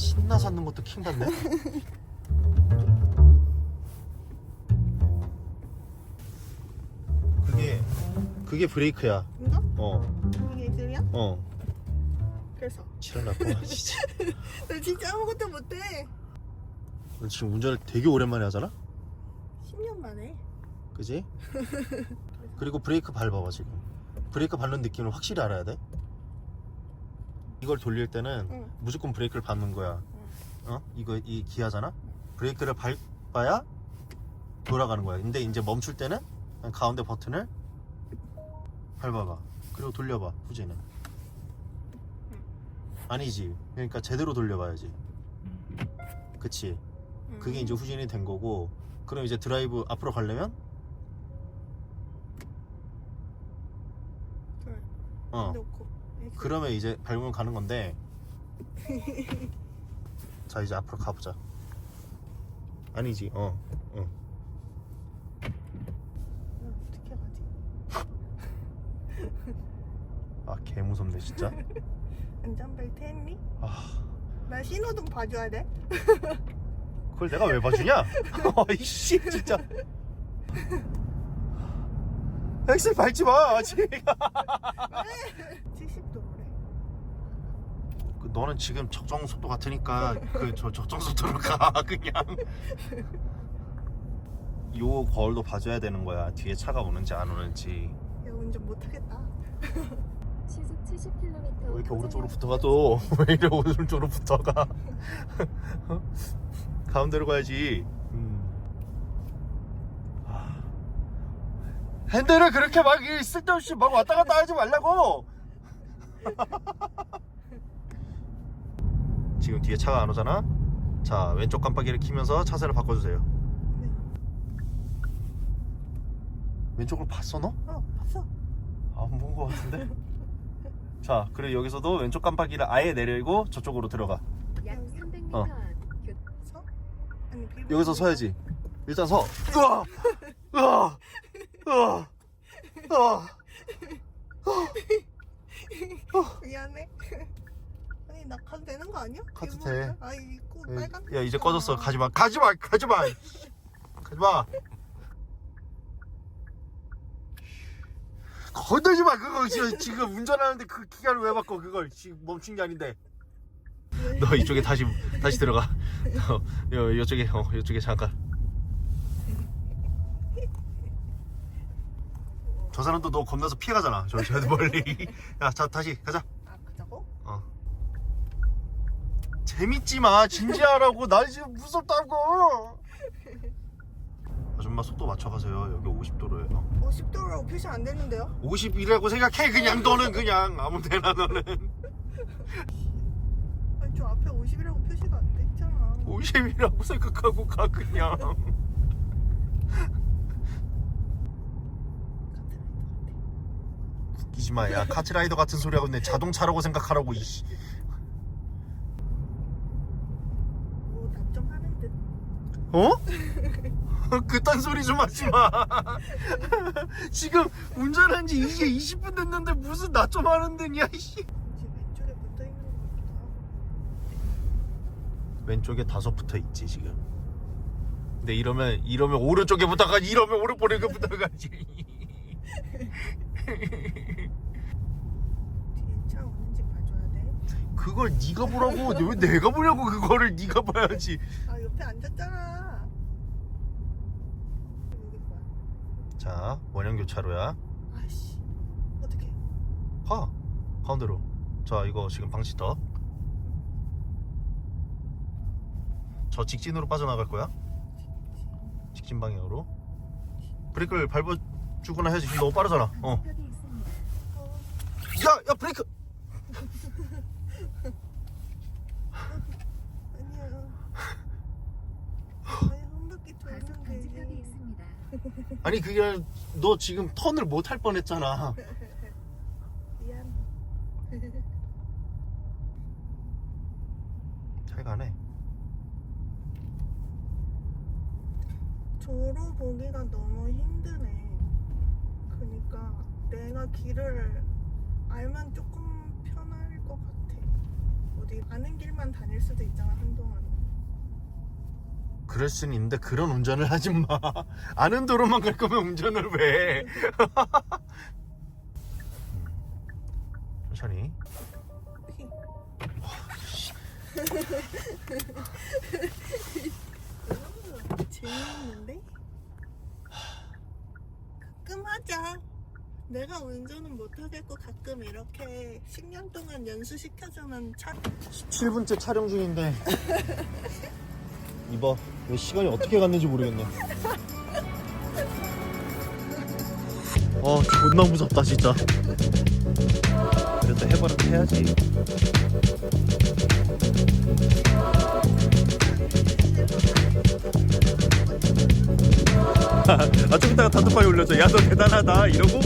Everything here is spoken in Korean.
신나 샀는 것도 킹 받네. 그게 그게 브레이크야. 이거? 어, 이게 이슬이야? 어. 그래서 치러났구나 진짜. 나 진짜 아무것도 못해 너 지금 운전을 되게 오랜만에 하잖아. 10년 만에 그지? 그리고 브레이크 밟아봐 지금. 브레이크 밟는 느낌을 확실히 알아야 돼. 이걸 돌릴 때는 응. 무조건 브레이크를 밟는 거야. 어? 이거 이 기아잖아. 브레이크를 밟아야 돌아가는 거야. 근데 이제 멈출 때는 가운데 버튼을 밟아봐. 그리고 돌려봐. 후진은. 아니지. 그러니까 제대로 돌려봐야지. 그치. 그게 이제 후진이 된 거고. 그럼 이제 드라이브 앞으로 가려면 둘 어. 놓고. 그러면 이제 밟으면 가는 건데 자 이제 앞으로 가보자 아니지 어 어. 이거 어떻게 가지? 아 개무섭네 진짜 안전벨트 했니? 아 나 신호등 봐줘야 돼? 그걸 내가 왜 봐주냐 이씨 진짜 엑셀 밟지 마 지금 70도래 그 너는 지금 적정 속도 같으니까 그 저 적정 속도로 가 그냥 요 거울도 봐줘야 되는 거야 뒤에 차가 오는지 안 오는지 야 운전 못하겠다 시속 70km. 왜 이렇게 오른쪽으로 붙어가 또? 왜 이래 오른쪽으로 붙어가? 가운데로 가야지. 음. 아. 핸들을 그렇게 막 이- 쓸데없이 막 왔다 갔다 하지 말라고. 지금 뒤에 차가 안 오잖아. 자 왼쪽 깜빡이를 키면서 차선을 바꿔주세요. 네. 왼쪽을 봤어 너? 어 봤어 안본것 같은데? 자, 그리고 여기서도 왼쪽 깜빡이를 아예 내리고 저쪽으로 들어가. 약 300m 어. 서? 아니 여기서 서야지. 일단 서. 으아! 으아! 으아! 으아! 미안해 나 가도 되는 거 아니야? 가도 이거 돼. 아 이거 빨간 야, 이제 꺼졌어. 가지 마. 가지 마. 가지 마. 가지 마. 건들지 마. 그거 지금, 지금 운전하는데 그 기간을 왜 바꿔? 그걸 지금 멈춘 게 아닌데. 너 이쪽에 다시 다시 들어가. 어, 여, 이쪽에 어, 이쪽에 잠깐. 저 사람도 너 겁나서 피해가잖아. 저, 저 멀리. 야, 자 다시 가자. 아 그자고? 어. 재밌지 마. 진지하라고. 나 지금 무섭다고. 아줌마 속도 맞춰가세요. 여기 50도로예요. 어 10도로 표시 안 되는데요? 50이라고 생각해. 그냥 너는 그냥 아무 데나 너는. 아니 저 앞에 50이라고 표시가 안 돼 있잖아 50이라고 생각하고 가 그냥. 웃기지 마. 야 카트라이더 같은 소리 하고 있네. 자동차라고 생각하라고 이씨. 오난좀 하는 듯 어? 그딴 소리 좀 하지 마. 지금 운전한 지 이제 20분 됐는데 무슨 나 좀 하는 데냐, 이씨. 지금 왼쪽에 붙어 있는 거 같다 왼쪽에 다섯 붙어 있지, 지금. 근데 이러면, 이러면 오른쪽에 붙어가, 이러면 오른쪽에 붙어가지. 뒤에 차 오는지 봐줘야 돼. 그걸 네가 보라고. 왜 내가 보냐고, 그거를 네가 봐야지. 아 옆에 앉았잖아. 여기 뭐야? 자, 원형 교차로야. 아씨 어떻게? 가. 가운데로. 자, 이거 지금 방치 더. 저 직진으로 빠져나갈 거야. 직진 방향으로. 브레이크를 밟아주거나 해야지. 지금 너무 빠르잖아. 어. 벽이 있습니다. 야, 야, 브레이크! 아니야. 아니 한 바퀴 과속 돌면 방지턱이 되지. 있습니다. 아니, 그게 아니라 너 지금 턴을 못 할 뻔했잖아. 미안. 잘 가네. 도로 보기가 너무 힘드네. 그러니까 내가 길을 알면 조금 편할 것 같아. 거지. 아는 길만 다닐 수도 있잖아 한동안. 그럴 수는 있는데 그런 운전을 하지 마. 아는 도로만 갈 거면 운전을 왜? 천천히. 재미있는데? 가끔 하자. 내가 운전은 못하겠고 가끔 이렇게 10년 동안 연수시켜주는 차 7분째 촬영 중인데 이봐 왜 시간이 어떻게 갔는지 모르겠네. 아 존나 무섭다 진짜. 그래도 해보라면 해야지. 아좀 이따가 단톡방에 올려줘. 야 너 대단하다. 이러고